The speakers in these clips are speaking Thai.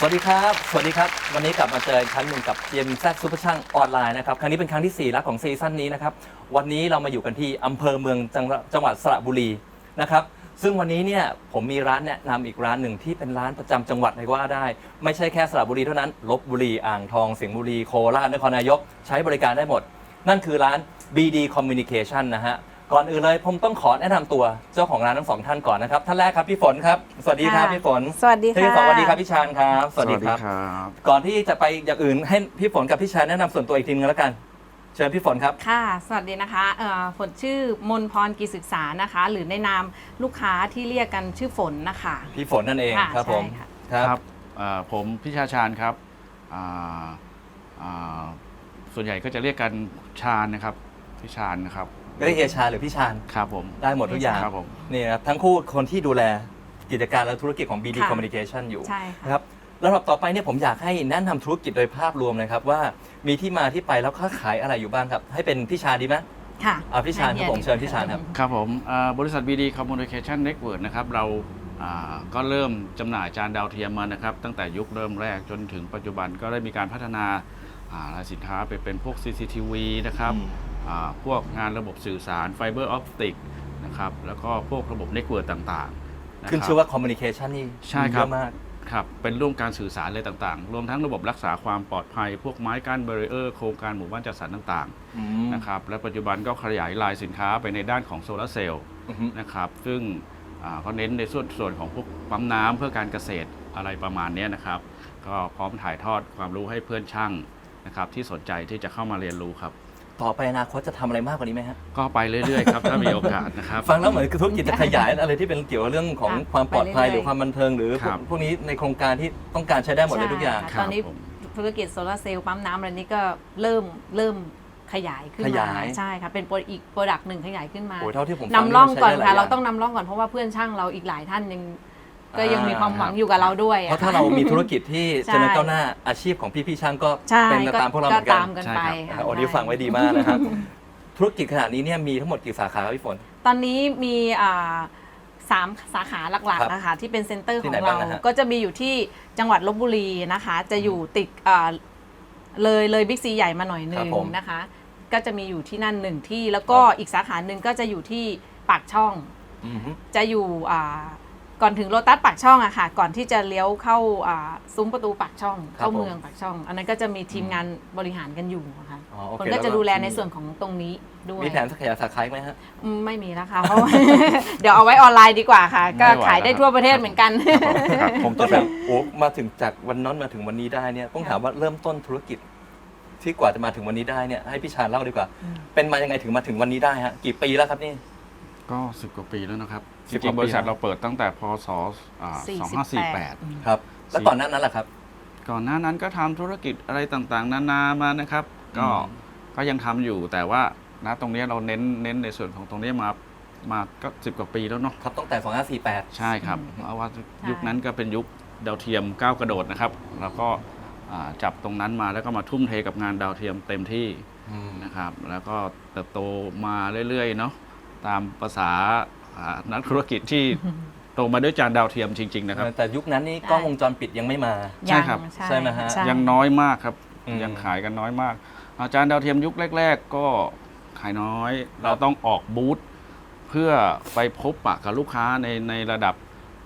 สวัสดีครับ สวัสดีครับ วันนี้กลับมาเจออีกครั้งหนึ่งกับเจมแซซูเปอร์ช่างออนไลน์นะครับ ครั้งนี้เป็นครั้งที่ 4 แล้วของซีซั่นนี้นะครับ วันนี้เรามาอยู่กันที่อำเภอเมืองจังหวัดจังหวัดสระบุรีนะครับ ซึ่งวันนี้เนี่ยผมมีร้านแนะนำอีกร้านหนึ่งที่เป็นร้านประจำจังหวัดเลยก็ว่าได้ ไม่ใช่แค่สระบุรีเท่านั้น ลบบุรี อ่างทอง สิงห์บุรี โคราช นครนายก ใช้บริการได้หมด นั่นคือร้าน BD Communication นะฮะ ก่อนอื่นเลยผมต้องขอแนะนำตัวเจ้าของร้านทั้งสองท่านก่อนนะครับท่านแรกครับพี่ฝนครับสวัสดีครับค่ะ พี่ฝนสวัสดีท่านที่ค่ะ สองสวัสดีครับพี่ชานครับสวัสดีครับครับก่อนที่จะไปอย่างอื่นให้พี่ฝนกับพี่ชายแนะนำส่วนตัวอีกทีนึงแล้วกัน เชิญพี่ฝนครับ ค่ะ สวัสดีนะคะเอ่อฝนชื่อมนพรกีศึกษานะคะ หรือในนามลูกค้าที่เรียกกันชื่อฝนนะคะ พี่ฝนนั่นเองค่ะครับผมใช่ค่ะ ครับเอ่อผมพิชาชาญครับอ่าอ่าส่วนใหญ่ก็จะเรียกกันชาญนะครับพิชาญนะครับ เรียกเฮียชาหรือพี่ชานครับผม ได้หมดทุกอย่างครับผม นี่นะครับทั้งคู่คนที่ดูแลกิจการและธุรกิจของ BD ค่ะ Communication อยู่ใช่ค่ะ นะครับแล้วต่อไปเนี่ยผมอยากให้แนะนำธุรกิจโดยภาพรวมเลยครับว่ามีที่มาที่ไปแล้วค้าขายอะไรอยู่บ้างครับ ให้เป็นพี่ชาดีไหม ค่ะอ่าพี่ชาญครับผมเชิญพี่ชาญครับ ครับผมอ่าบริษัท BD Communication Network นะครับเราอ่าก็เริ่มจำหน่ายจานดาวเทียมมานะครับ ตั้งแต่ยุคเริ่มแรกจนถึงปัจจุบันก็ได้มีการพัฒนาอ่ารายสินค้าไปเป็นพวก CCTV นะครับ อืมอ่า พวกงานระบบสื่อสารไฟเบอร์ออปติกนะครับแล้วก็พวกระบบเน็ตเวิร์ต่างๆะขึ้นครับชื่อว่า Communication นี่ใช่ครับเยอะมากครับเป็นร่วมการสื่อสารอะไรต่างๆ รวมทั้งระบบรักษาความปลอดภัย พวกไม้กั้นเบรเออร์โครงการหมู่บ้านจัดสรรต่างอืมๆนะครับและปัจจุบันก็ขยายลายสินค้าไปในด้านของโซลาร์เซลล์อือฮึนะครับซึ่งอ่าก็เน้นในส่วนส่วนของพวกปั๊มน้ำเพื่อการเกษตรอะไรประมาณเนี้ยนะครับ ก็พร้อมถ่ายทอดความรู้ให้เพื่อนช่างนะครับที่สนใจที่จะเข้ามาเรียนรู้ครับ ต่อไปอนาคตจะทำอะไรมากกว่านี้ไหมฮะ ก็ไปเรื่อยๆครับ ถ้ามีโอกาสนะครับ ฟังแล้วเหมือนธุรกิจจะขยายอะไรที่เป็นเกี่ยวกับเรื่องของค่ะความปลอดภัยไปเรื่อยๆหรือความบันเทิงหรือพวครักบพวกนี้ในโครงการที่ต้องการใช้ได้หมดเลยทุกอย่าง ใช่ครัตบอนนี้ผม ธุรกิจโซลาร์เซลล์ปั๊มน้ำอะไรนี้ก็เริ่มเริ่มขยายขึ้นขมายาย ใช่ค่ะเป็นโปรอีกโปรดักต์หนึ่งขยายขึ้นมาโอ้ยเท่าที่ผมฟันำร่องก่อนมัใช้ได้หลค่ะยเราย่ต้องนำร่องก่อนเพราะว่าเพื่อนช่างเราอีกหลายท่านยัง ก็อ่ายัยังมีความหวังอยู่กับเราด้วยเพอะราะถ้าเรามีธุรกิจที่ใช่เจริญก้าวหน้าอาชีพของพี่พี่ๆช่างก็ใช่เป็นตามพวกเราเหมือนกัตานมกันไปใช่ครับค่ะนะครับโอ้นี่ฟังไว้ดีมากนะครับ ธุรกิจขนาดนี้เนี่ยมีทั้งหมดกี่สาขาครับพี่ฝน ตอนนี้มีอ่าสามสาขาหลักครับๆนะคะที่เป็นเซ็นเตอร์ที่ขอไหนงบ้าเรางนะฮะก็จะมีอยู่ที่จังหวัดลบบุรีนะคะ จะอยู่ติดอ่าเลยเลยบิ๊กซีใหญ่มาหน่อยหนึครังบผมนะคะ ก็จะมีอยู่ที่นั่นหนึ่งที่ แล้วก็ครับอีกสาขาหนึ่งก็จะอยู่ที่ปากช่องอือฮึจะอยู่อ่า ก่อนถึงโลตัสปากช่องอะค่ะ ก่อนที่จะเลี้ยวเข้าอ่าซุ้มประตูปากช่อง เข้าเมืองปากช่อง อันนั้นก็จะมีทีมงานบริหารกันอยู่นะคะอ๋อโอคนเคก็จะแล้วดูแลในส่วนของตรงนี้ด้วยมีแผนขยายสาขาอีกไหมฮะ อืมไม่มีแล้วค่ะเพราะว่า เดี๋ยวเอาไว้ออนไลน์ดีกว่าค่ะ ก็ไม่ไหวขายได้แล้วครับ ทั่วประเทศเหมือนกัน ครับผมต้องแบบโอ้มาถึงจากวันนั้นมาถึงวันนี้ได้เนี่ยต้องถามว่าเริ่มต้นธุรกิจ ที่กว่าจะมาถึงวันนี้ได้เนี่ยให้พี่ชาญเล่าดีกว่า อืม เป็นมายังไงถึงมาถึงวันนี้ได้ฮะกี่ปีแล้วครับนี่ก็สิบกว่าปีแล้วนะครับสิบ จริงกว่าปีๆบริษัทเราเปิดตั้งแต่พศอ่า48 2548 ครับ แล้วก่อนหน้านั้นล่ะครับ ก่อนหน้านั้นก็ทำธุรกิจอะไรต่างๆ นานามานะครับ ก็อืม ก็ยังทำอยู่แต่ว่าณตรงนี้เราเน้นเน้นในส่วนของตรงนี้มามาก็สิบกว่าปีแล้วเนาะครับตั้งแต่ 2548 ใช่ครับเพราะว่ายุคนั้นก็เป็นยุคดาวเทียมก้าวกระโดดนะครับ แล้วก็อ่าจับตรงนั้นมาแล้วก็มาทุ่มเทกับงานดาวเทียมเต็มที่ นะครับแล้วก็เติบโตมาเรื่อยๆเนาะตามภาษา อ่านักธุรกิจที่โตมาด้วยจานดาวเทียมจริง ๆ นะครับ แต่ยุคนั้นนี่กล้องวงจรปิดยังไม่มา ใช่ครับ ใช่ไหมฮะยังน้อยมากครับ อืมยังขายกันน้อยมาก อาจารย์ดาวเทียมยุคแรก ๆ ก็ขายน้อย เราต้องออกบูธเพื่อไปพบปะกับลูกค้าในในระดับ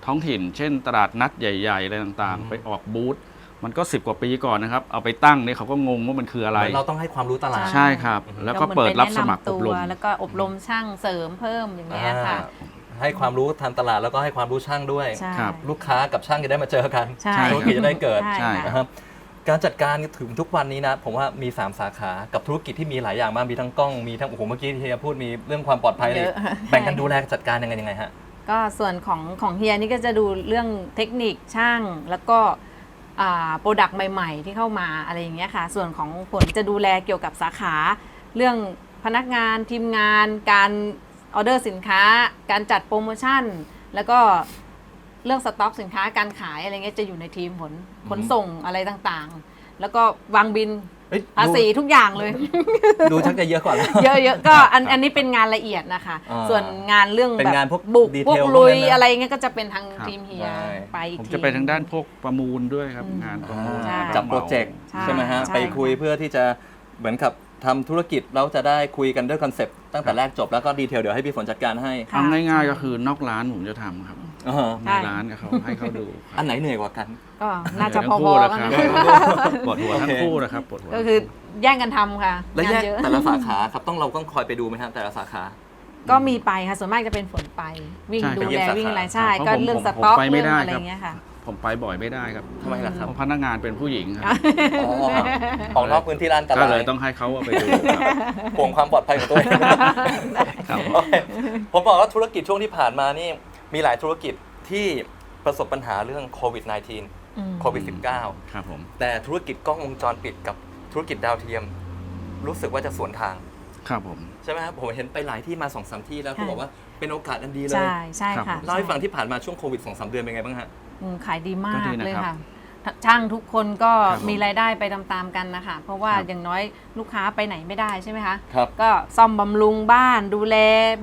ท้องถิ่น เช่นตลาดนัดใหญ่ๆอะไรต่างๆไปออกบูธ มันก็สิบกว่าปีก่อนนะครับ เอาไปตั้งเนี่ยเขาก็งงว่ามันคืออะไรเหมือนเราต้องให้ความรู้ตลาด ใช่ครับ แล้วก็เปิดรับสมัครอบรม แล้วก็อบรมช่างเสริมเพิ่มอย่างเงี้ยค่ะอ่าให้ความรู้ทางตลาดแล้วก็ให้ความรู้ช่างด้วยใช่ครับลูกค้ากับช่างจะได้มาเจอกันใช่ธุรกิจจะได้เกิดใช่ค่ะนะครับการจัดการถึงทุกวันนี้นะผมว่ามี 3 สาขากับธุรกิจที่มีหลายอย่างมากมีทั้งกล้องมีทั้งโอ้โหเมื่อกี้ที่เฮียพูดมีเรื่องความปลอดภัยเลยเยอะแบ่งกันดูแลจัดการยังไงยังไงฮะก็ส่วนของของเฮียนี่ก็จะดูเรื่องเทคนิคช่างแล้วก็ โปรดักต์ใหม่ ๆ ที่เข้ามาอะไรอย่างเงี้ยค่ะ ส่วนของผลจะดูแลเกี่ยวกับสาขาเรื่องพนักงานทีมงาน การออเดอร์สินค้า การจัดโปรโมชั่น แล้วก็เรื่องสต็อกสินค้าการขายอะไรเงี้ยจะอยู่ในทีมผลขนส่งอะไรต่างๆ แล้วก็วางบิน เอ้ยภาษีทุกอย่างเลยดูชักจะเยอะกว่าแล้ว เยอะๆก็อันอันนี้เป็นงานละเอียดนะคะ อ่าส่วนงานเรื่องเป็นแบบงานพวกบุกดีเทลพวกพวกลุยนั้นนะอะไรเงี้ยก็จะเป็นทางครับ ทีมเฮียใช่ไปอีกผมที จะไปทางด้านพวกประมูลด้วยครับอืมงานประมูลใช่จับโปรเจกต์ใช่ใช่ไหมฮะ ใช่ ไปคุยเพื่อที่จะเหมือนกับทำธุรกิจเราจะได้คุยกันด้วยคอนเซปต์ตั้งแต่แรกจบแล้วก็ดีเทลเดี๋ยวให้พี่ฝนจัดการให้ ค่ะ ทำง่ายๆก็คือนอกร้านผมจะทำครับ อ่าใช่ในร้านกับเขาให้เขาดูครับอันไหนเหนื่อยกว่ากัน ก็น่าจะพทั้งอคู่ๆนะกันครับนะปวดหัวทั้งคู่นะครับปวดหัวก็คือแย่งกันทำค่ะและงาแยนกเยอะแต่ละสาขาครับต้องเราต้องคอยไปดูไหมครับแต่ละสาขา ก็มีไปค่ะส่วนมากจะเป็นฝนไป วิ่งใช่ดูไปเยี่แลยมสาขาวิ่งอะไรใช่เพราะก็ผมเรื่องผมสต็อกผมไปไม่เรื่องได้อะไรครับเงี้ยค่ะ ผมไปบ่อยไม่ได้ครับทำไมล่ะครับ เพราะพนักงานเป็นผู้หญิงครับอ๋อออกนอกพื้นที่ร้านกันก็เลยต้องให้เขาเอาไปดูครับ ห่วงความปลอดภัยของตัวเองครับ โอเคผมบอกว่าธุรกิจช่วงที่ผ่านมานี่ มีหลายธุรกิจที่ประสบปัญหาเรื่องโควิด -19 อืมโควิด -19 ครับผมแต่ธุรกิจกล้องวงจรปิดกับธุรกิจดาวเทียม รู้สึกว่าจะสวนทาง ครับผม ใช่ไหมครับผมเห็นไปหลายที่มาสองสามที่แล้วเขาบอกว่าเป็นโอกาสอันดีเลยใช่ใช่ครับค่ะเล่าให้ฟังที่ผ่านมาช่วงโควิดสองสามเดือนเป็นไงบ้างฮะอืมขายดีมาก็กดีนะครับเลยค่ะช่างทุกคนก็ครับผมมีรายได้ไปตามๆกันนะคะเพราะว่าครับอย่างน้อยลูกค้าไปไหนไม่ได้ใช่ไหมคะ ครับ ก็ซ่อมบำรุงบ้านดูแล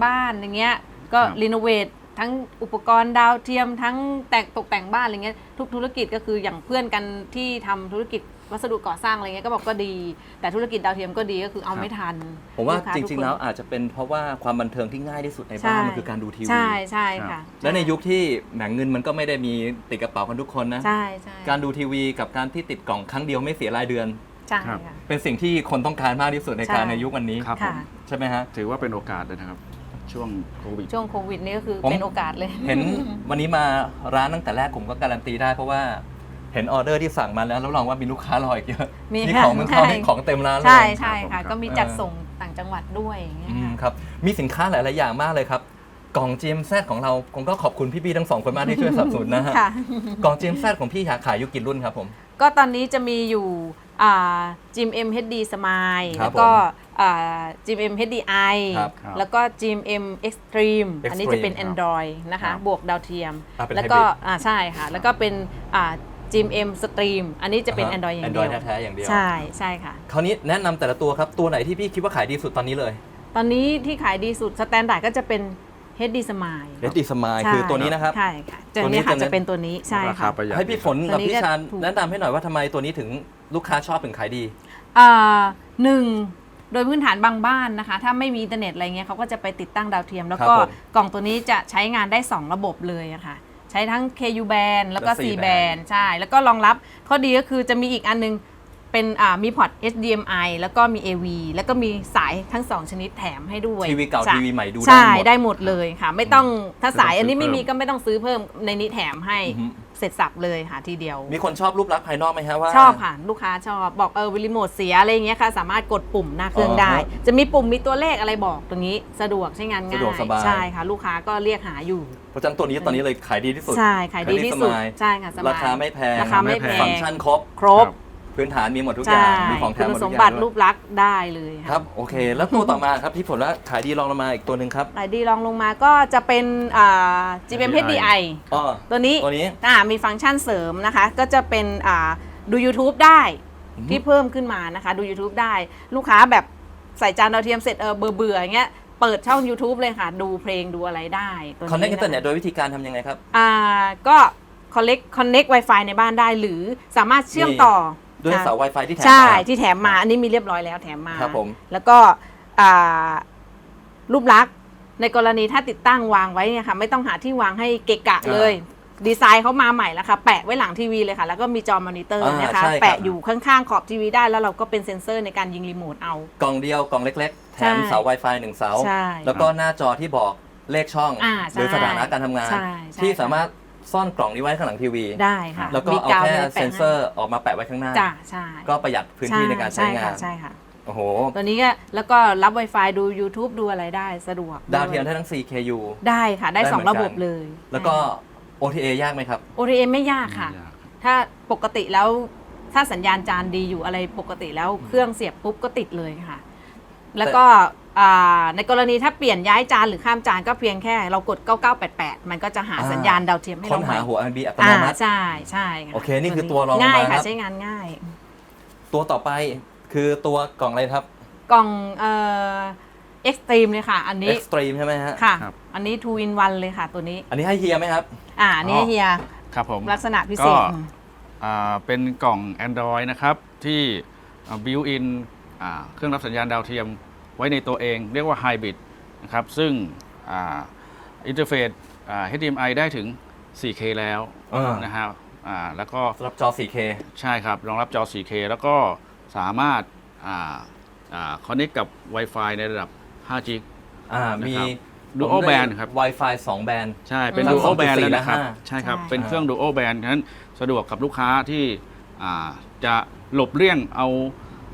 บ้านอย่างเงี้ยก็ครับ รีโนเวท ทั้งอุปกรณ์ดาวเทียมทั้งแต่งตกแต่งบ้านอะไรเงี้ยทุกธุรกิจก็คืออย่างเพื่อนกันที่ทำธุรกิจวัสดุก่อสร้างอะไรเงี้ยก็บอกก็ดี แต่ธุรกิจดาวเทียมก็ดีก็คือเอาไม่ทัน ผมว่าลูกค้จทุกริงคนๆแล้วอาจจะเป็นเพราะว่าความบันเทิงที่ง่ายที่สุดในบ้านมันคือการดูทีวี ใช่ใช่ค่ะ และในยุคที่แหมเงินมันก็ไม่ได้มีติดกระเป๋ากันทุกคนนะใช่ใช่การดูทีวีกับการที่ติดกล่องครั้งเดียวไม่เสียรายเดือนใช่ครับค่ะเป็นสิ่งที่คนต้องการมากที่สุดในการใช่ในยุควันนี้ครับผค่ะมใช่ไหมฮะถือว่าเป็นโอกาสเลยนะครับ ช่วงโควิด ช่วงโควิดนี่ก็คือผม เป็นโอกาสเลย เห็นวันนี้มาร้านตั้งแต่แรกผมก็การันตีได้เพราะว่าเห็นออเดอร์ที่สั่งมาแล้วรับรองว่ามีลูกค้ารออีกเยอะมีนี่ค่ะของมันเข้าใช่นี่ของเต็มร้านเลยใช่ใช่ครัค่ะบผม ก็มีจัดส่งต่างจังหวัดด้วยอย่างเงี้ยอืมค่ะ ครับ มีสินค้าหลาย ๆ อย่างมากเลยครับ กล่อง GMZ ของเราผมก็ขอบคุณพี่ๆทั้งสองคนมากที่ช่วยสนับสนุนนะฮะ ค่ะ กล่อง GMZ ของพี่อยากขายอยู่กี่รุ่นครับผม ก็ตอนนี้จะมีอยู่จิมเอ็มเฮดดีสมายครับแล้วก็จิม เอ็มเฮดดีไอครับครับแล้วก็จิมเอ็มเอ็กซ์ตรีม Extreme อันนี้จะเป็นครับ Android นะคะครับบวกดาวเทียม อ่าเป็นแล้วก็ hybrid อ่าใช่ค่ะ แล้วก็เป็นจิมเอ็มสตรีมอันนี้จะเป็นอ่าฮ Android อย่างเดี Android ยวแท้ๆอย่างเดียว ใช่ใช่ค่ะ คราวนี้แนะนำแต่ละตัวครับ ตัวไหนที่พี่คิดว่าขายดีสุดตอนนี้เลย ตอนนี้ที่ขายดีสุดสแตนดาร์ดก็จะเป็น HD Smile เ d ดีสมายใช่คือตัวนี้นะครับ ใช่ค่ะจะตัวนี้เนี่ยค่ะจะเน้นจะเป็นตัวนี้ใช่ราคาค่ะ ประหยัด ให้พี่ฝนกับตัวนี้พี่ชาญก็ถูก แนะนำให้หน่อยว่าทำไมตัวนี้ถึงลูกค้าชอบถึงขายดี อ่าหนึ่ง โดยพื้นฐานบางบ้านนะคะ ถ้าไม่มีอินเทอร์เน็ตอะไรเงี้ยเขาก็จะไปติดตั้งดาวเทียม แล้วก็ครับผมกล่องตัวนี้จะใช้งานได้ 2 ระบบเลยอะค่ะ ใช้ทั้ง KU band แล้วก็ และ C C band band ใช่ แล้วก็รองรับข้อดีก็คือจะมีอีกอันนึง เป็นอ่ามีพอร์ต HDMI แล้วก็มี AV แล้วก็มีสายทั้ง2ชนิดแถมให้ด้วยทีวีเก่าใช่ทีวีใหม่ดูได้ใช่หมด ได้หมดเลยค่ะ ไม่ต้องถ้าสายไม่ต้องอันนี้ไม่ซื้อมีเพิ่มก็ไม่ต้องซื้อเพิ่มในนี้แถมให้อือฮึ เสร็จสับเลยค่ะทีเดียว มีคนชอบรูปลักษณ์ภายนอกไหมฮะว่า ชอบค่ะ ลูกค้าชอบบอกเออวิรีโมทเสียอะไรอย่างเงี้ยค่ะ สามารถกดปุ่มหน้าเครื่องอ๋อได้ฮะจะมีปุ่มมีตัวเลขอะไรบอกตรงนี้สะดวกใช้งานง่ายสะดวกสบาย ใช่ค่ะ ลูกค้าก็เรียกหาอยู่ เพราะฉะนั้นตัวนี้ตอนนี้เลยขายดีที่สุดใช่ขายดีที่สุดสบายใช่ค่ะสบายราคาไม่แพงราคาไม่แพง ฟังก์ชันครบ ครบ พื้นฐานมีหมดทุกอใช่ย่าง มีของแถคุมณหมดสทุมกอย่าบังติด้รูวยปลักษณ์ได้เลยค่ะครับโอเค แล้วตัวต่อมาครับพี่ฝนว่าขายดีลองลงมาอีกตัวหนึ่งครับขายดีลองลงมาก็จะเป็นอ่า GPM HDI อ๋อ ตัวนี้ตัวนี้ อ่ามีฟังก์ชันเสริมนะคะ ก็จะเป็นอ่าดู YouTube ได้อืมที่เพิ่มขึ้นมานะคะ ดู YouTube ได้ ลูกค้าแบบใส่จานดาวเทียมเสร็จเออเบื่อเบื่อๆอย่างเงี้ยเปิดช่อง YouTube เลยค่ะ ดูเพลงดูอะไรได้ตัวคอนเนคนี้อินเทอร์เน็ตะคะโดยวิธีการทำยังไงครับ อ่าก็ connect connect Wi-Fi ในบ้านได้ หรือสามารถเชื่อมต่อ ด้วยอ่าเสา Wi-Fi ที่แถมใช่มาที่แถมมาอันนี้มีเรียบร้อยแล้วแถมมาครับผมแล้วก็อ่ารูปลักษณ์ในกรณีถ้าติดตั้งวางไว้เนี่ยค่ะไม่ต้องหาที่วางให้เกะกะเลย ดีไซน์เขามาใหม่แล้วค่ะ แปะไว้หลังทีวีเลยค่ะ แล้วก็มีจอมอนิเตอร์อ่านะคะ ใช่ครับ แปะอยู่ข้างๆขอบทีวีได้แล้วเราก็เป็นเซ็นเซอร์ในการยิงรีโมทเอา กล่องเดียวกล่องเล็ก ๆ แถมใช่เสา Wi-Fi หนึ่งเสา ใช่แล้วก็หน้าจอที่บอกเลขช่อง อ่าหรือใช่สถานะการทำงาน ใช่ใช่ที่สามารถ ซ่อนกล่องนี้ไว้ข้างหลังทีวี ได้ค่ะแล้วก็มีเอากาวแค่นื้เซ็นเซอร์ออกมาแปะไว้ข้างหน้าจ้ะใช่ก็ประหยัดพื้นที่ในการใช้งานใช่ค่ะโอ้โหตัวนี้ก็แล้วก็รับ Wi-Fi ดู YouTube ดูอะไรได้สะดวก ดาวเทียมได้ทั้ง 4KU ได้ค่ะ ได้ได้สองเหมือนระกันบบเลย แล้วก็ OTA ยากไหมครับ OTA ไม่ยากค่ะไม่ยากถ้าปกติแล้วถ้าสัญญาณจานดีอยู่อะไรปกติแล้วเครื่องเสียบปุ๊บก็ติดเลยค่ะ แล้วก็อ่า ในกรณีถ้าเปลี่ยนย้ายจานหรือข้ามจานก็เพียงแค่เรากด 9988 มันก็จะหาอ่าสัญญาณดาวเทียมให้ค้นเราหาใม่หัว RB อัตโนอ่ามัติ ใช่ใช่ค่ะโอเคนี่คือตัวรองลงมาง่ายครัค่ะบ ใช้งานง่าย ตัวต่อไปคือตัวกล่องอะไรครับกล่องเอ่อเอ็กซ์ตรีมเลยค่ะ อันนี้ Extreme ใช่ไหมฮะค่ะ ครับ อันนี้ two in one เลยค่ะ ตัวนี้ อันนี้ให้เฮียไหมครับ อ่าอันนี้อ๋อ เฮียครับผม ลักษณะพิเศษก็อ่าเป็นกล่อง Android นะครับ ที่บิวอินเครื่องรับสัญญาณดาวเทียม ไว้ในตัวเองเรียกว่า Hybrid นะครับซึ่งอินเทอร์เฟซ HDMI ได้ถึง 4K แล้วอ่านนะครับอ่าแล้วก็สำหรับจอ 4K ใช่ครับ รองรับจอ 4K แล้วก็สามารถคอนเน c t กับ Wi-Fi ในระดับ 5G อ่านะครับมี Dual Band ครับ Wi-Fi 2 แบนใช่ เป็นอืม Dual Band 2.4แล้วนะครับและ5ใช่ครับใช่เป็นเครื่อง Dual Band ฉะนั้นสะดวกกับลูกค้าที่อ่าจะหลบเลี่ยงเอา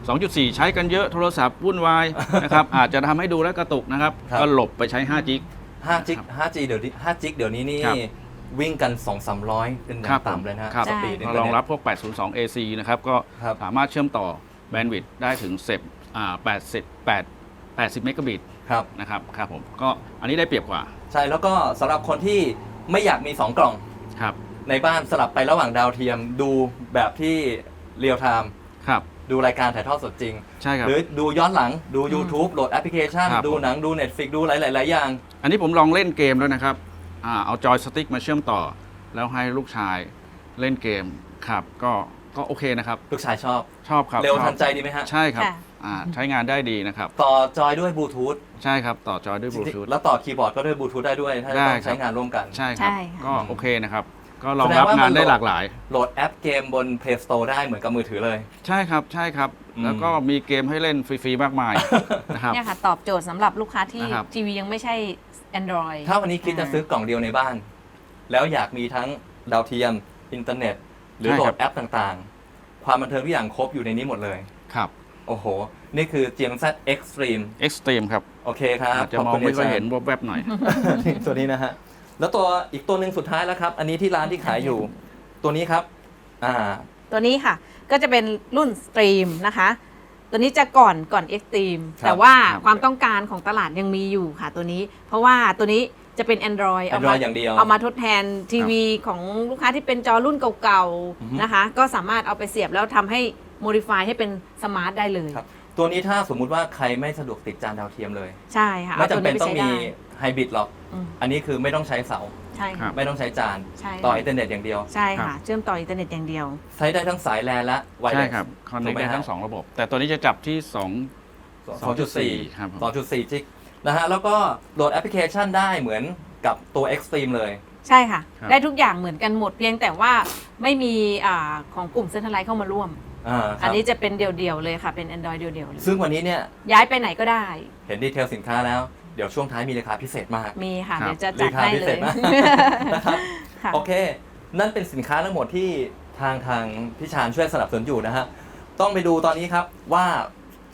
2.4 ใช้กันเยอะโทรศัพท์วุ่นวายนะครับ อาจจะทำให้ดูแล้วกระตุกนะครับ ครับ ก็หลบไปใช้ 5 จิก 5จิก 5 g เดี๋ยวนี้ 5จิกเดี๋ยวนี้นี่ครับวิ่งกัน 2 300เป็นอครัย่าบงต่ำเลยนะฮะครับ สปีดใช่รองรับพวก 802 AC นะครับ ก็ครับ สามารถเชื่อมต่อแบนด์วิดต์ได้ถึง10อ่า80 8 80เมกะบิตครับ นะครับครับผมก็อันนี้ได้เปรียบกว่าใช่แล้วก็สำหรับคนที่ไม่อยากมี 2 กล่องครับในบ้านสลับไประหว่างดาวเทียมดูแบบที่เรียลไทม์ครับ ดูรายการถ่ายทอดสดจริง ใช่ครับ หรือดูย้อนหลังดู YouTube โหลดแอปพลิเคชัน ครับ ดูหนังดู Netflix ดูหลายๆหลายอย่าง อันนี้ผมลองเล่นเกมแล้วนะครับอ่าเอาจอยสติ๊กมาเชื่อมต่อ แล้วให้ลูกชายเล่นเกมครับ ก็ก็โอเคนะครับ ลูกชายชอบ ชอบครับเร็วชอบทันใจดีไหมฮะ ใช่ครับค่ะ อ่าใช้งานได้ดีนะครับ ต่อจอยด้วยบลูทูธใช่ครับ ต่อจอยด้วยบลูทูธ แล้วต่อคีย์บอร์ดก็ด้วยบลูทูธได้ด้วย ถ้าจะได้ต้องครับ ใช้งานร่วมกัน ใช่ครับ ใช่ค่ะ ก็โอเคนะครับ ก็รองแสดงรับว่ามันงานได้โหลดหลากหลาย โหลดแอปเกมบน Play Store ได้เหมือนกับมือถือเลย ใช่ครับใช่ครับ อืม แล้วก็มีเกมให้เล่นฟรีๆมากมายนะครับ เนี่ยค่ะ ตอบโจทย์สำหรับลูกค้าที่นะครับ ทีวียังไม่ใช่ Android ถ้าวันนี้คิดจะซื้อกล่องเดียวในบ้าน แล้วอยากมีทั้งดาวเทียม อินเทอร์เน็ต หรือใช่โหลครัดบแอปต่างๆ ความบันเทิงทุกอย่างครบอยู่ในนี้หมดเลย ครับโอ้โห นี่คือ GMZ Extreme Extreme ครับโอเคครับอาจจะขบมองคุณไม่ค่อยาจารเห็นแวบๆหน่อย ตัวนี้นะฮะ แล้วตัวอีกตัวหนึ่งสุดท้ายแล้วครับ อันนี้ที่ร้านที่ขายอยู่ ตัวนี้ครับ อ่า ตัวนี้ค่ะ ก็จะเป็นรุ่นสตรีมนะคะ ตัวนี้จะก่อนก่อน Extreme ครับแต่ว่าครับ ความต้องการของตลาดยังมีอยู่ค่ะตัวนี้ เพราะว่าตัวนี้จะเป็น Android เอามา Android อย่างเดียว เอามาทดแทนทีวีของลูกค้าที่เป็นจอรุ่นเก่าอือฮึ ๆนะคะ ก็สามารถเอาไปเสียบแล้วทำให้ modify ให้เป็นสมาร์ทได้เลย ครับ ตัวนี้ถ้าสมมุติว่าใครไม่สะดวกติดจานดาวเทียมเลย ใช่ค่ะไม่จำเป็นาต้องวมีนี้ ไปไฮบริดหรอกใช้ได้อืมอันนี้คือไม่ต้องใช้เสา ใช่ครัค่ะบ ไม่ต้องใช้จาน ใช่ต่อค่ะอินเทอร์เน็ตอย่างเดียว ใช่ครัค่ะบเชื่อมต่ออินเทอร์เน็ตอย่างเดียว ใช้ได้ทั้งสายแลนและไวเลใช่สครับคอนเนถูคกไหมได้ฮะ ทั้งสองระบบ แต่ตัวนี้จะจับที่ 2.4 ครับผม 2.4จิกนะฮะแล้วก็โหลดแอปพลิเคชันได้เหมือนกับตัว Extreme เลย ใช่ค่ะ ครับ ได้ทุกอย่างเหมือนกันหมดเพียงแต่ว่าไม่มีอาของกลุ่มเซ็นทรัลไลท์เข้ามาร่วม อ่าคอัรันบนี้จะเป็นเดี่ยวๆเลยค่ะ เป็น Android เดี่ยวๆเลยซึ่งวันนี้เนี่ยย้ายไปไหนก็ได้ เห็นดีเทลสินค้าแล้ว เดี๋ยวช่วงท้ายมีราคาพิเศษมากมีค่ะครับ เดี๋ยวจะจัดราคาให้พิเลเศยษมากนะครับค่ะ โอเค นั่นเป็นสินค้าทั้งหมดที่ทางทางพี่ชาญช่วยสนับสนุนอยู่นะฮะต้องไปดูตอนนี้ครับว่า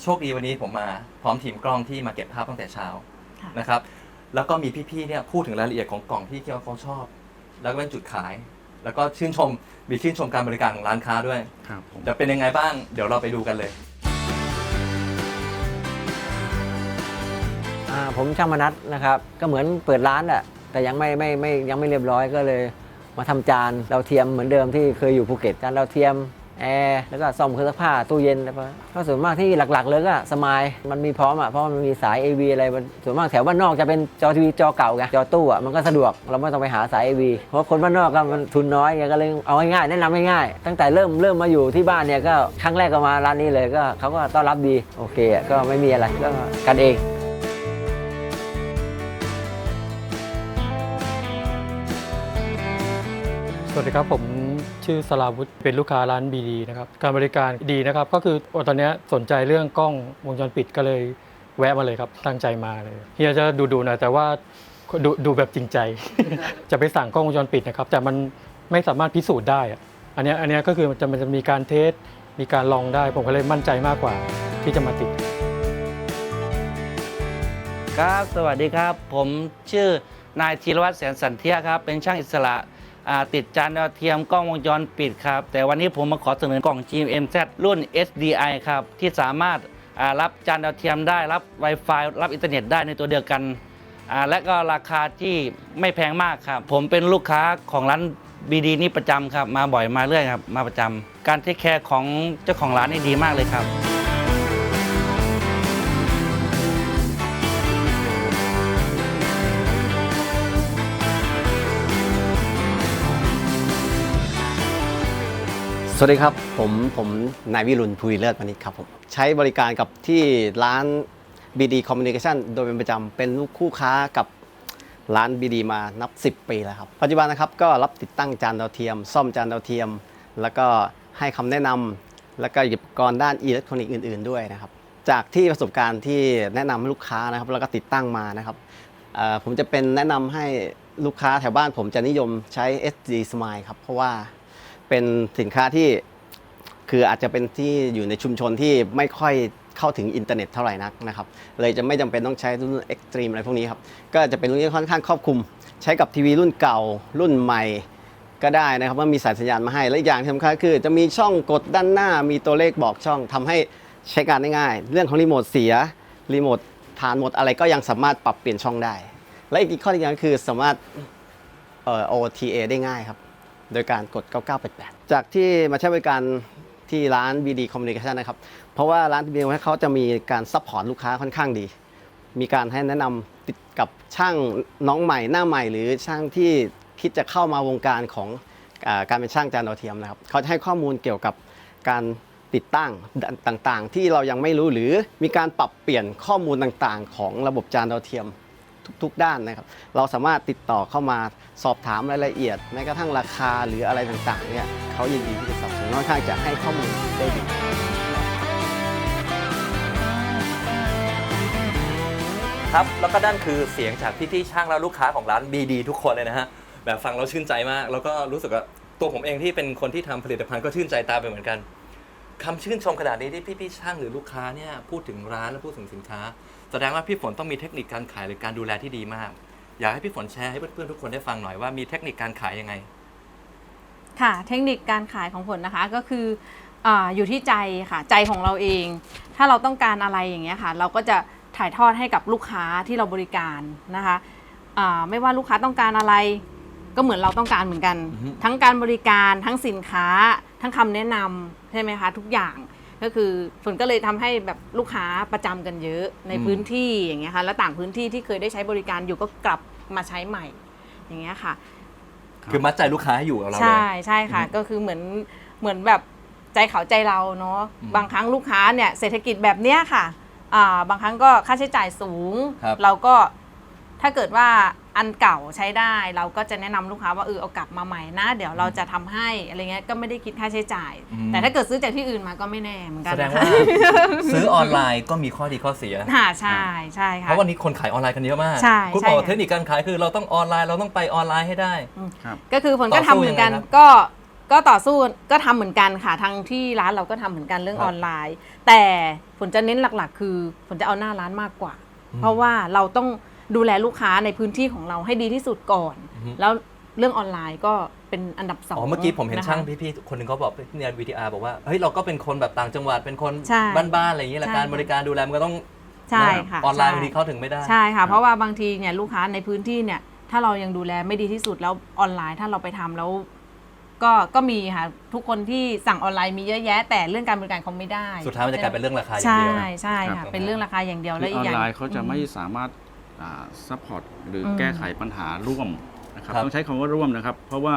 โชคดีวันนี้ผมมาพร้อมทีมกล้องที่มาเก็บภาพตั้งแต่เช้าค่ะ นะครับ แล้วก็มีพี่ๆเนี่ยพูดถึงรายละเอียดของกล่องที่เขาชอบ แล้วก็เป็นจุดขาย แล้วก็ชื่นชมมีชื่นชมการบริการของร้านค้าด้วย ครับผม จะเป็นยังไงบ้าง เดี๋ยวเราไปดูกันเลย อ่าผมช่างมนัสนะครับ ก็เหมือนเปิดร้านอะแต่ยังไม่ไม่ไม่ยังไม่เรียบร้อยก็เลยมาทำจานดาเทียมเหมือนเดิมที่เคยอยู่ภูเก็ตจานดาเทียมแอร์แล้วก็ซ่อมเครื่องซักผ้าตู้เย็นอะไรประมาณก็ส่วนมากที่หลักๆ เลยก็สมายมันมีพร้อมอะเพราะมันมีสาย AV อะไรส่วนมากแถวบ้านนอกจะเป็นจอทีวีจอเก่าไงจอตู้อะมันก็สะดวกเราไม่ต้องไปหาสาย AV เพราะคนบ้านนอกก็มันทุนน้อยไงก็เลยเอาง่ายๆแนะนำง่ายๆตั้งแต่เริ่มเริ่มมาอยู่ที่บ้านเนี่ยก็ครั้งแรกก็มาร้านนี้เลยก็เขาก็ต้อนรับดีโอเคก็ไม่มีอะไรก็กันเอง สวัสดีครับ ผมชื่อสลาวุธเป็นลูกค้าร้านบีดีนะครับการบริการดีนะครับ ก็คือตอนนี้สนใจเรื่องกล้องวงจรปิดก็เลยแวะมาเลยครับ ตั้งใจมาเลยเฮียจะดูดูๆหน่อยแต่ว่าดูดูแบบจริงใจ จะไปสั่งกล้องวงจรปิดนะครับ แต่มันไม่สามารถพิสูจน์ได้ อันนี้อันนี้ก็คือมันจะมันจะมีการเทสมีการลองได้ ผมก็เลยมั่นใจมากกว่าที่จะมาติด ครับสวัสดีครับ ผมชื่อนายธีรวัตรแสนสันเทียครับ เป็นช่างอิสระ ติดจานดาวเทียมกล้องวงจรปิดครับ แต่วันนี้ผมมาขอเสนอกล่อง GMZ รุ่น SDI ครับที่สามารถรับจานดาวเทียมได้รับ Wi-Fi รับอินเทอร์เน็ตได้ในตัวเดียวกัน และก็ราคาที่ไม่แพงมากครับ ผมเป็นลูกค้าของร้านบีดีนี่ประจำครับ มาบ่อยมาเรื่อยครับ มาประจำการเทคแคร์ของเจ้าของร้านนี่ดีมากเลยครับ วัสดีครับผมผมนายวิรุณภูริเลิศวณิชครับผมใช้บริการกับที่ร้าน BD Communication โดยเป็นประจำเป็นลูกคู่ค้ากับร้าน BD มานับ 10 ปีแล้วครับ ปัจจุบันนะครับก็รับติดตั้งจานดาวเทียม ซ่อมจานดาวเทียม แล้วก็ให้คำแนะนำแล้วก็อุปกรณ์ด้านอิเล็กทรอนิกส์อื่น ๆ ด้วยนะครับ จากที่ประสบการณ์ที่แนะนำให้ลูกค้านะครับแล้วก็ติดตั้งมานะครับเอ่อผมจะเป็นแนะนำให้ลูกค้าแถวบ้านผมจะนิยมใช้ SD Smile ครับเพราะว่า เป็นสินค้าที่คืออาจจะเป็นที่อยู่ในชุมชนที่ไม่ค่อยเข้าถึงอินเทอร์เน็ตเท่าไหร่นักนะครับ เลยจะไม่จำเป็นต้องใช้รุ่นเอ็กตรีมอะไรพวกนี้ครับ ก็จะเป็นรุ่นที่ค่อนข้างครอบคลุม ใช้กับทีวีรุ่นเก่ารุ่นใหม่ก็ได้นะครับว่ามีสายสัญญาณมาให้ และอีกอย่างที่สำคัญคือ จะมีช่องกดด้านหน้ามีตัวเลขบอกช่องทำให้ใช้การได้ง่าย เรื่องของรีโมทเสียรีโมทผ่านหมดอะไรก็ยังสามารถปรับเปลี่ยนช่องได้ และอีกข้อที่ยังคือสามารถเอ่อ OTA ได้ง่ายครับ โดยการกด 9988 จากที่มาใช้บริการที่ร้าน BD Communication นะครับ เพราะว่าร้าน BD เขาจะมีการซัพพอร์ตลูกค้าค่อนข้างดี มีการให้แนะนำติดกับช่างน้องใหม่หน้าใหม่ หรือช่างที่คิดจะเข้ามาวงการของอการเป็นช่างจานดาวเทียมนะครับ เขาจะให้ข้อมูลเกี่ยวกับการติดตั้งต่างๆ ที่เรายังไม่รู้หรือมีการปรับเปลี่ยนข้อมูลต่างๆ ของระบบจานดาวเทียม ทุกๆ ด้านนะครับ เราสามารถติดต่อเข้ามาสอบถามรายละเอียดแม้กระทั่งราคาหรืออะไรต่างๆเนี่ยเขายินดีที่จะสนับสนุนค่อนข้างจะให้ข้อมูลได้ดีครับแล้วก็นั่นคือเสียงจากพี่ๆช่างและลูกค้าของร้าน BD ทุกคนเลยนะฮะแบบฟังแล้วชื่นใจมาก แล้วก็รู้สึกว่าตัวผมเองที่เป็นคนที่ทำผลิตภัณฑ์ก็ชื่นใจตามไปเหมือนกันคำชื่นชมขนาดนี้ที่พี่ๆช่างหรือลูกค้าเนี่ยพูดถึงร้านและพูดถึงสินค้า แสดงว่าพี่ฝนต้องมีเทคนิคการขายหรือการดูแลที่ดีมาก อยากให้พี่ฝนแชร์ให้เพื่อนๆทุกคนได้ฟังหน่อยว่ามีเทคนิคการขายยังไง ค่ะเทคนิคการขายของผลนะคะก็คืออาอยู่ที่ใจค่ะใจของเราเอง ถ้าเราต้องการอะไรอย่างเงี้ยค่ะ เราก็จะถ่ายทอดให้กับลูกค้าที่เราบริการนะคะอ่าไม่ว่าลูกค้าต้องการอะไร ก็เหมือนเราต้องการเหมือนกัน อือฮึ ทั้งการบริการทั้งสินค้า ทั้งคำแนะนำใช่ไหมคะทุกอย่าง ก็คือฝนก็เลยทำให้แบบลูกค้าประจำกันเยอะในพื้นที่อย่างเงี้ยค่ะและต่างพื้นที่ที่เคยได้ใช้บริการอยู่ก็กลับมาใช้ใหม่ อย่างเงี้ยค่ะ คือมัดใจลูกค้าให้อยู่กับเราเลยใช่ใช่ค่ะอืมก็คือเหมือนเหมือนแบบใจเขาใจเราเนาะอืมบางครั้งลูกค้าเนี่ยเศรษฐกิจแบบเนี้ยค่ะอ่าบางครั้งก็ค่าใช้จ่ายสูงครับเราก็ถ้าเกิดว่า อันเก่าใช้ได้ เราก็จะแนะนำลูกค้าว่าเออเอากลับมาใหม่นะ เดี๋ยวเราจะทำให้อะไรเงี้ยก็ไม่ได้คิดค่าใช้จ่ายอืมแต่ถ้าเกิดซื้อจากที่อื่นมาก็ไม่แน่เหมือนกันแสดงนะคะว่าซื้อออนไลน์ก็มีข้อดีข้อเสียค่ะใช่ใช่เพค่ะราะวันนี้คนขายออนไลน์กันเยอะมากใช่คุณใช่บอกค่ะเทคนิคการขายคือเราต้องออนไลน์เราต้องไปออนไลน์ให้ได้ครับก็คือผลต่ก็อทำสู้เหมือนกันยังไงครับก็ก็ต่อสู้ก็ทำเหมือนกันค่ะทางที่ร้านเราก็ทำเหมือนกันเรื่องครับออนไลน์ แต่ผลจะเน้นหลักๆ คือผลจะเอาหน้าร้านมากกว่าอืมเพราะว่าเราต้อง ดูแลลูกค้าในพื้นที่ของเราให้ดีที่สุดก่อน อือฮึ แล้วเรื่องออนไลน์ก็เป็นอันดับสองอ๋อเมื่อกี้ผมเห็นนะคะช่างพี่ๆคนหนึ่งเขาบอกเนี่ยวีทีอาร์บอกว่าเฮ้ยเราก็เป็นคนแบบต่างจังหวัดเป็นคนใช่บ้านๆอะไรอย่างเงี้ยแหละใช่ การบริการดูแลมันก็ต้องใช่ค่ะออนไลน์ใช่บางทีเข้าถึงไม่ได้ ใช่ค่ะ เพราะว่าบางทีเนี่ยลูกค้าในพื้นที่เนี่ย ถ้าเรายังดูแลไม่ดีที่สุดแล้วออนไลน์ถ้าเราไปทำแล้ว ก็ก็มีค่ะทุกคนที่สั่งออนไลน์มีเยอะแยะ แต่เรื่องการบริการเขาไม่ได้สุดท้ายมันจะกลายเป็นเรื่องราคาอย่างใช่เดียว ใช่ครัค่ะบ เป็นเรื่องราคาอย่างเดียวคืและออีอกออนย่าง ไลน์เขาจะไม่สามารถ ซัพพอร์ตหรืออมแก้ไขปัญหาร่วมนะครับครับต้องใช้คำว่าร่วมนะครับ เพราะว่า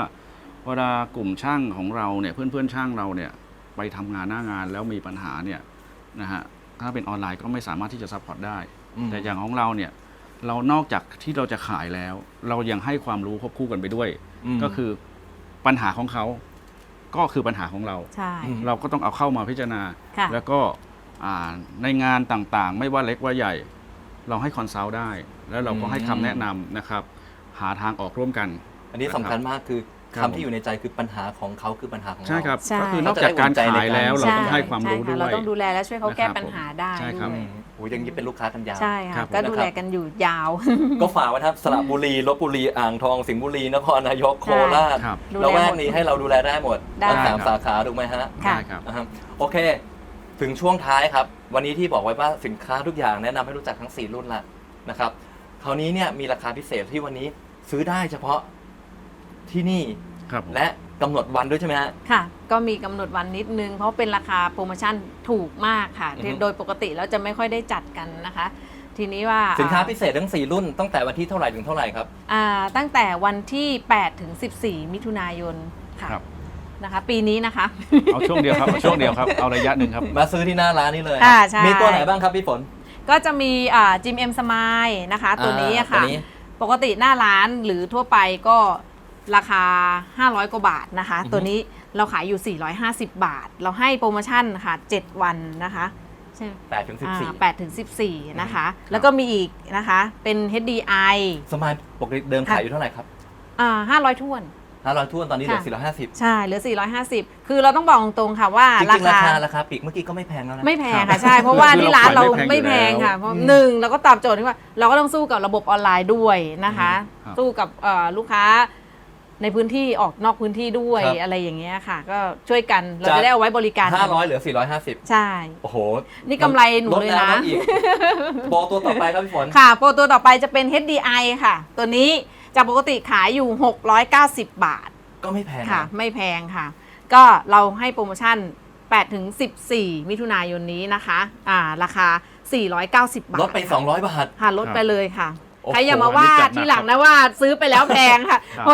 เวลากลุ่มช่างของเราเนี่ยเพื่อนเพื่อนๆช่างเราเนี่ยไปทำงานหน้างานแล้วมีปัญหาเนี่ยนะฮะถ้าเป็นออนไลน์ก็ไม่สามารถที่จะซัพพอร์ตได้อืมแต่อย่างของเราเนี่ยเรานอกจากที่เราจะขายแล้ว เรายังให้ความรู้ควบคู่กันไปด้วยมก็คือปัญหาของเขาก็คือปัญหาของเราใช่อืมเราก็ต้องเอาเข้ามาพิจารณาค่ะแล้วก็อ่าในงานต่างๆ ไม่ว่าเล็กว่าใหญ่ เราให้คอนซัลท์ได้ แล้วเราก็ให้คำแนะนำนะครับ หาทางออกร่วมกัน อันนี้สำคัญมากคือครับคำที่อยู่ในใจคือปัญหาของเขาคือปัญหาของเรา ใช่ครับ ใช่ ก็คือนอกจากการขายแล้วเราต้องให้ความรู้ใช่ด้ค่ะวย เราต้องดูแลและช่วยเขาแก้นะครับปัญหาได้ใช่ครับ ด้วยอืมโอ้ยอย่างนี้เป็นลูกค้ากันยาว ใช่ครัค่ะบ ก็ดูแลกันอยู่ยาว ก็ฝากไว้นะครับสระบุรีลบบุรีอ่างทองสิงห์บุรีนครนายกโคราชครับ ดูแลแล้วแวหมกดนี้ให้เราดูแลได้หมดได้ ทั้งสามครับ สาขาถูกไหมฮะค่ะ ได้ครับ นะครับโอเค ถึงช่วงท้ายครับ วันนี้ที่บอกไว้ว่าสินค้าทุกอย่างแนะนำให้รู้จักทั้ง 4 รุ่นละนะครับ คราวนี้เนี่ยมีราคาพิเศษที่วันนี้ซื้อได้เฉพาะที่นี่ครับผม และกำหนดวันด้วยใช่ไหมฮะ ค่ะ ก็มีกำหนดวันนิดนึง เพราะเป็นราคาโปรโมชั่นถูกมากค่ะอือฮึโดยปกติแล้วจะไม่ค่อยได้จัดกันนะคะ ทีนี้ว่าสินค้าพิเศษทั้ง 4 รุ่นตั้งแต่วันที่เท่าไหร่ถึงเท่าไหร่ครับ อ่าตั้งแต่วันที่8ถึง14 มิถุนายนค่ะครับ นะคะ ปีนี้นะคะ เอาช่วงเดียวครับเอาช่วงเดียวครับเอาระยะหนึ่งครับ มาซื้อที่หน้าร้านนี้เลยอ่าใช่ มีตัวไหนบ้างครับพี่ฝน ก็จะมีจิมเอ็มสมายนะคะ ตัวนี้อะตัค่ะวนี้ ปกติหน้าร้านหรือทั่วไปก็ราคา 500 กว่าบาทนะคะอือฮึตัวนี้เราขายอยู่ 450 บาท เราให้โปรโมชั่นค่ะ 7 วันนะคะใช่ไหม8ถึงอ่า14 8ถึง14 นะคะ แล้วก็มีอีกนะคะ เป็น HDI สมายปกติเดิมขายอยู่เท่าไหร่ครับ อ่า500ท้วน 500ท้วนตอนนี้เหลือ ค่ะ 450 ใช่เหลือ 450 คือเราต้องบอกตรงๆค่ะว่าจราริงๆ ราคาคาราคาปีกเมื่อกี้ก็ไม่แพงแล้วนะ ไม่แพงค่ะใช่เพราะว่าคือที่ร้านเราเราขายไม่ไม่แพแพงงอยู่ค่ะแล้วเพราะหนึ่งเราก็ตอบโจทย์ที่ว่า เราก็ต้องสู้กับระบบออนไลน์ด้วยนะคะ ครับ สู้กับเอ่อลูกค้าในพื้นที่ออกนอกพื้นที่ด้วยครับอะไรอย่างเงี้ยค่ะ ก็ช่วยกันเราจากจะได้เอาไว้บริการ500 เหลือ 450 ใช่ โอ้โหนี่กำไรหนูเลยนะดแวอีกโบตัวต่อไปครับพี่ฝน ค่ะโปรตัวต่อไปจะเป็น HDI ค่ะ ตัวนี้ จากปกติขายอยู่ 690 บาทก็ไม่แพงค่ะนะไม่แพงค่ะ ก็เราให้โปรโมชั่น8ถึง14 มิถุนายนนี้นะคะอ่าราคา 490 บาทลดไป 200 บาท ค่ะลดไปเลยค่ะโอ้โหใครอย่ามาว่าอันนี้จัดหนักที่หลังนะว่าซื้อไปแล้วแพงค่ะครับ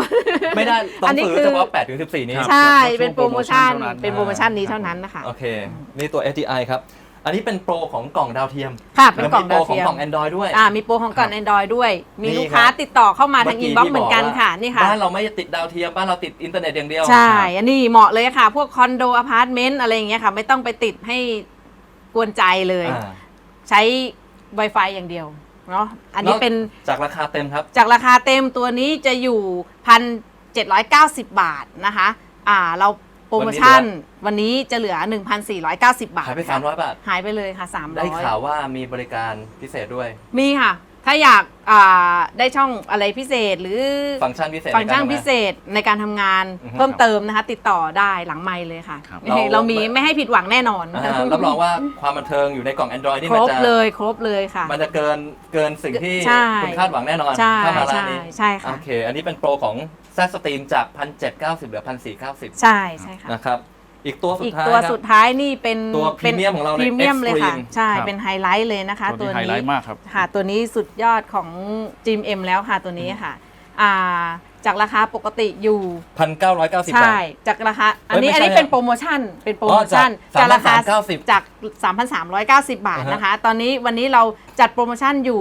ไม่ได้ต้ออังนนี้ซื้อคือเฉพาะ8ถึง14 นี้ครับใช่ช่วงเป็นโปรโมชั่นโปรโมชั่นเท่านั้นเป็นโปรโมชั่นนี้เท่านั้นนะคะ โอเค นี่ตัว STI ครับ อันนี้เป็นโปรของกล่องดาวเทียมค่ะเป็นกล่องแวมีโปรดาวของเทียมกล่อง Android ด้วยอ่ามีโปรของก่อน Android ด้วย มีนี่ลูกค้าครับติดต่อเข้ามาทางอินบ็อกที่เหมือนกันว่าค่ะนี่ค่ะบ้านเราไม่ติดดาวเทียมบ้านเราติดอินเทอร์เน็ตอย่างเดียว ใช่ อันนี้เหมาะเลยค่ะ พวกคอนโดอพาร์ตเมนต์อะไรอย่างเงี้ยค่ะไม่ต้องไปติดให้กวนใจเลยอ่าใช้ Wi-Fi อย่างเดียวเนาะอันนี้เป็นจากราคาเต็มครับ จากราคาเต็มตัวนี้จะอยู่1,790บาทนะคะ อ่าเรา โปรโมชั่น วันนี้จะเหลือ 1,490 บาทหายไปค่ะ300 บาท หายไปเลยค่ะได้ข่าว300ว่ามีบริการพิเศษด้วย มีค่ะ ถ้าอยากอ่าได้ช่องอะไรพิเศษหรือฟังก์ชันพิเศษฟังก์ชันในการทำงานพิเศษในการทำงานอือฮึเพิ่มเติมนะคะ ติดต่อได้หลังไมค์เลยค่ะครับ เรา เรามีไม่ให้ผิดหวังแน่นอนอ่ารับรองว่าความบันเทิงอยู่ในกล่อง Android นี่ครมันบจะเลยครบเลยค่ะ มันจะเกินเกินสิ่งที่ใช่คุณคาดหวังแน่นอนใช่ถ้ามาร้านใช่นี้ใช่ค่ะ โอเค อันนี้เป็นโปรของแซสตรีมจาก 1,790เหลือ 1,490 ใช่ใช่ค่ะ นะครับ อีกตัวสุอีดกท้ายตัวครับ สุดท้ายนี่เป็นตัวพรีเมียมของเราเลยพรีเมียมเลยค่ะ Extreme ใช่ครับ เป็นไฮไลท์เลยนะคะ ตัวตัวนี้ไฮไลนี้ท์มากครับ ค่ะตัวนี้สุดยอดของจิมเอ็มแล้วค่ะตัวนี้ค่ะอ่า จากราคาปกติอยู่1,990บาใช่ทจากราคา อันนี้ เอ้ยไม่ใช่อันนี้เป็นโปรโมชั่น เป็นโปรโมชั่นอ๋อจากราคา3,390จาก 3,390 บาทอ่าฮะ นะคะ ตอนนี้วันนี้เราจัดโปรโมชั่นอยู่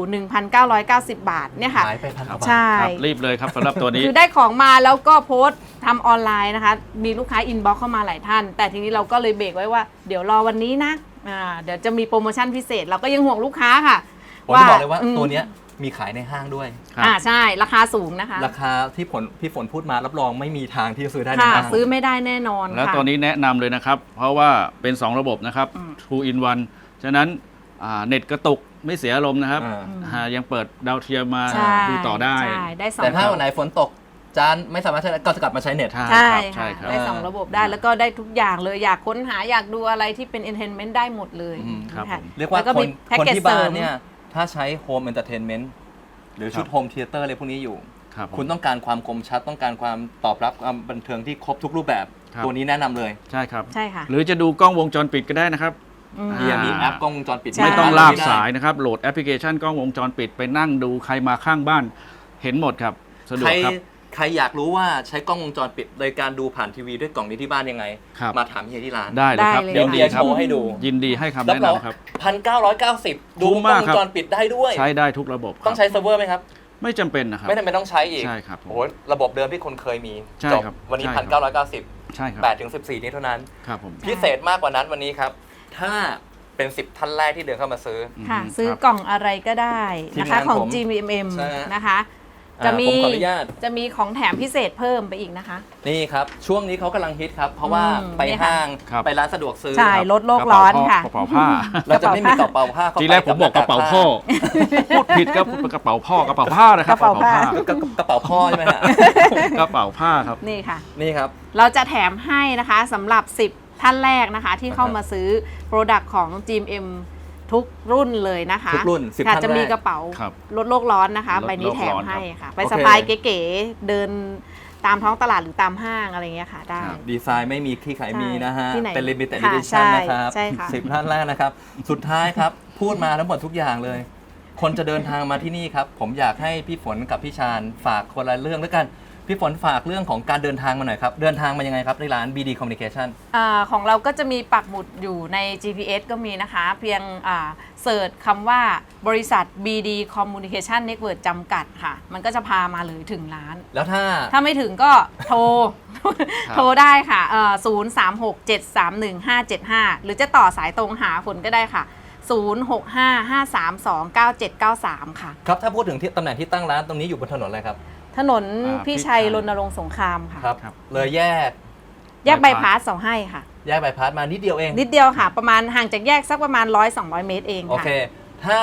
1,990 บาท เนี่ยค่ะ หายไปพันกว่าบาท ใช่ ครับรีบเลยครับสำหรับตัวนี้ คือได้ของมาแล้วก็โพสต์ทำออนไลน์นะคะ มีลูกค้าอินบ็อกเข้ามาหลายท่าน แต่ทีนี้เราก็เลยเบรกไว้ว่า เดี๋ยวรอวันนี้นะอ่าเดี๋ยวจะมีโปรโมชั่นพิเศษ เราก็ยังห่วงลูกค้าค่ะ ผมจะบอกเลยว่าอืมตัวเนี้ย มีขายในห้างด้วย ครับ อ่าใช่ราคาสูงนะคะราคาที่ผลพี่ฝนพูดมารับรองไม่มีทางที่จะซื้อได้ในค่ะ ห้าง ซื้อไม่ได้แน่นอนแล้วค่ะ ตัวนี้แนะนำเลยนะครับ เพราะว่าเป็น 2 ระบบนะครับ อืม Two in One ฉะนั้นอ่าเน็ตกระตุกไม่เสียอารมณ์นะครับอ่า อ่ายังเปิดดาวเทียมมาใช่ดูต่อได้ ใช่ได้สองแต่ถ้าวันไหนฝนตกจานไม่สามารถใช้ได้ก็จะกลับมาใช้เน็ต ใช่ใช่ครับใช่ครับค่ะได้สองระบบได้แล้วก็ได้ทุกอย่างเลยอยากค้นหาอยากดูอะไรที่เป็นเอนเทนเมนต์ได้หมดเลยอืม ครับค่ะผม เรียกว่าแล้วก็คมีนแพ็กคนเกจที่บ้าเสรินมเนี่ย ถ้าใช้โฮมเอนเตอร์เทนเมนต์หรือชุดครับโฮมเทเตอร์อะไรพวกนี้อยู่ ครับผม คุณต้องการความคมชัดต้องการความตอบรับความบันเทิงที่ครบทุกรูปแบบ ครับ ตัวนี้แนะนำเลยใช่ครับ ใช่ค่ะหรือจะดูกล้องวงจรปิดก็ได้นะครับ อืมอ่าเฮียมีแอปกล้องวงจรปิดใช่ ไม่ต้องในลาบ้นกสายนะครับ โหลดแอปพลิเคชันกล้องวงจรปิดไปนั่งดูใครมาข้างบ้าน เห็นหมดครับ สะดวใครกครับ ใครอยากรู้ว่าใช้กล้องวงจรปิดโดยการดูผ่านทีวีด้วยกล่องนี้ที่บ้านยังไง ครับ มาถามเฮียที่ร้าน ได้เลยครับได้เลย เดี๋ยวยินเฮีดียคโชรับว์ให้ดูยินดีให้คำรับแนะรองนำครับ พันเก้าร้อยเก้าสิบดูคุ้มกล้อมางกวงครับจรปิดได้ด้วย ใช้ได้ทุกระบบครับต้องใช้เซิร์ฟเวอร์ไหมครับ ไม่จำเป็นนะครับ ไม่จำเป็นต้องใช้อีกใช่ครับผมโอ้โหระบบเดิมที่คนเคยมีใช่จบครับวันนี้ใช่พันครัเก้าบร้อยเก้าสิบใช่ครับแปดถึงสิบสี่นี้เท่านั้น ครับผมพิเศษมากกว่านั้นวันนี้ครับ ถ้าเป็นสิบท่านแรกที่เดินเข้ามาซื้อ ค่ะมซื้อครับ กล่องอะไรก็ได้นะคะทีมงานของ ผม GMM ใช่ฮะ นะคะอ่า จะมีผมขออนุญาต จะมีของแถมพิเศษเพิ่มไปอีกนะคะ นี่ครับ ช่วงนี้เขากำลังฮิตครับ เพราะว่าอืมไปนี่ค่ะ ห้างครับ ไปร้านสะดวกซื้อใช่ครับลดโลกร้อนค่ะ กระเป๋าผ้าเราจะไม่มีกระเป๋าผ้าเข้าทีไปแรกผมบอกกระเป๋าพ่อพูดผิดครับกระเป๋าพ่อกระเป๋าผ้านะครับกระเป๋าผ้า กระกระเป๋าพ่อใช่ไหมฮะ กระเป๋าผ้าครับ นี่ค่ะ นี่ครับ เราจะแถมให้นะคะสำหรับ 10 ท่านแรกนะคะ ที่เข้ามาซื้อ Product ของ GMM ทุกรุ่นเลยนะคะทุกรุ่น10ค่ะท่านจะมีแรกกระเป๋าครับลดโลกร้อนนะคะลดใบนี้แถมโลกร้อนให้ครับค่ะ ไปโอเคสะพายเก๋ๆเดินตามท้องตลาดหรือตามห้างอะไรเงี้ยค่ะได้ ครับ ดีไซน์ไม่มีที่ขายมีนะฮะที่ไหนเป็น limited ค่ะ edition ใช่นะครับใช่ค่ะ สิบท่านแรกนะครับ สุดท้ายครับ พูดมาทั้งหมดทุกอย่างเลย คนจะเดินทางมาที่นี่ครับ ผมอยากให้พี่ฝนกับพี่ชาญฝากคนละเรื่องด้วยกัน พี่ฝนฝากเรื่องของการเดินทางมาหน่อยครับ เดินทางมายังไงครับในร้าน BD Communication อาของเราก็จะมีปักหมุดอยู่ใน GPS ก็มีนะคะ เพียงเสิร์ชคำว่าบริษัท BD Communication Network จำกัดค่ะ มันก็จะพามาเลยถึงร้าน แล้วถ้า ถ้าไม่ถึงก็โทร โทรได้ค่ะศูนย์สามหกเจ็ดสามหนึ่งห้าเจ็ดห้าหรือจะต่อสายตรงหาฝนก็ได้ค่ะ0 6 5 5 3 2 9 7 9 3 ค่ะ ครับ ถ้าพูดถึงที่ตำแหน่งที่ตั้งร้านตรงนี้อยู่บนถนนอะไรครับ ถนนอ่าพี่พี่ชัยชัย รณรงค์สงครามค่ะ ครับ ครับ เลยแยกแยกใบายพาสเสาให้ค่ะ แยกใบายพาสมานิดเดียวเอง นิดเดียวค่ะ ประมาณห่างจากแยกสักประมาณ 100 200 เมตรเองโอค่ะ เค ถ้า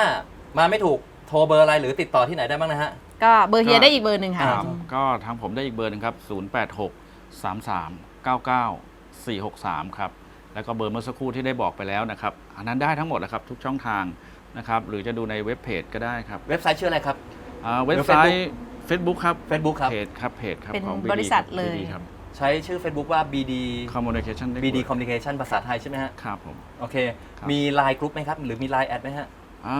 มาไม่ถูกโทรเบอร์อะไรหรือติดต่อที่ไหนได้บ้างนะฮะ ก็เบอร์เฮียได้อีกเบอร์หนึ่งค่ะ ครับก็ทางผมได้อีกเบอร์หนึงครับ 086 33 99 463 ครับ แล้วก็เบอร์เมื่อสักครู่ที่ได้บอกไปแล้วนะครับ อันนั้นได้ทั้งหมดนะครับ ทุกช่องทางนะครับ หรือจะดูในเว็บเพจก็ได้ครับเว็บไซต์ชื่ออะไรครับ อ่าเว็บไซต์ Facebook ครับ Facebook ครับ เพจครับเพจครับเป็นของบริษัท BD เลย BD ครับ ใช้ชื่อ Facebook ว่า BD Communication Network BD Communication ภาษาไทยใช่ไหมฮะ ครับผม โอเค ครับ มีไลน์กรุ๊ปไหมครับ หรือมีไลน์แอดไหมฮะอ่า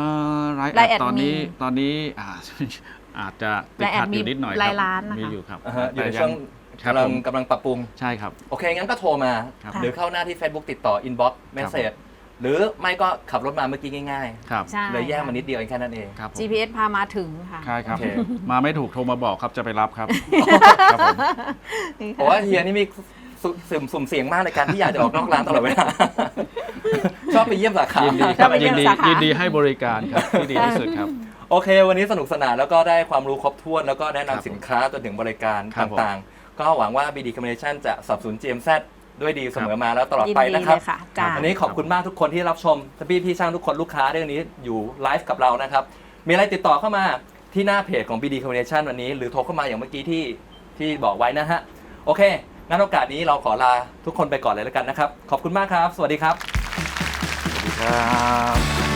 รายรายแอแอดดตอนนี้มีตอนนี้อ่า อาจจะติดรายแอดขัดอยู่นิดหน่อยคมีรับรายล้านนะคะ มีอยู่ครับอ่าฮะอยู่ในแต่ช่วงครับกำลัผงมกำลังปรับปรุง ใช่ครับ โอเค งั้นก็โทรมา ครับ หรือเข้าหน้าที่ Facebook ติดต่อ inbox message หรือไม่ก็ขับรถมาเมื่อกี้ง่ายครับใช่ๆเลยแยกมานิดเดียวเองแค่นั้นเอง ครับผม GPS พามาถึงค่ะ ใช่ครับ โอเค มาไม่ถูกโทรมาบอกครับจะไปรับครับ ครับผม นี่เพราะว่าเฮียนี่มีสุสุ่มสุ่มเสียงมากในการที่อยากจะออกนอกร้านตลอดเวลา ชอบไปเยี่ยมสาขายินดีคชรัอบบไปเยี่ยิยนมดีสาขายิ ยินดีให้บริการครับที่ดีที่สุดครับ โอเค วันนี้สนุกสนานแล้วก็ได้ความรู้ครบถ้วน แล้วก็แนะครับนำสินค้าจนถึงบริการครับผม ต่างๆ ก็หวังว่า BD Communication จะสนับสนุน GMZ ด้วยดีเสมอมาแล้วตลอดยินไปดีนะครับเลยค่ะจ้า วันนี้ขอบคุณมากทุกคนที่รับชมพี่พี่ๆช่างทุกคนลูกค้าเรื่องนี้อยู่ไลฟ์กับเรานะครับ มีอะไรติดต่อเข้ามาที่หน้าเพจของ BD Communication วันนี้ หรือโทรเข้ามาอย่างเมื่อกี้ที่ที่บอกไว้นะฮะ โอเค งั้นโอกาสนี้เราขอลาทุกคนไปก่อนเลยแล้วกันนะครับ ขอบคุณมากครับ สวัสดีครับครับ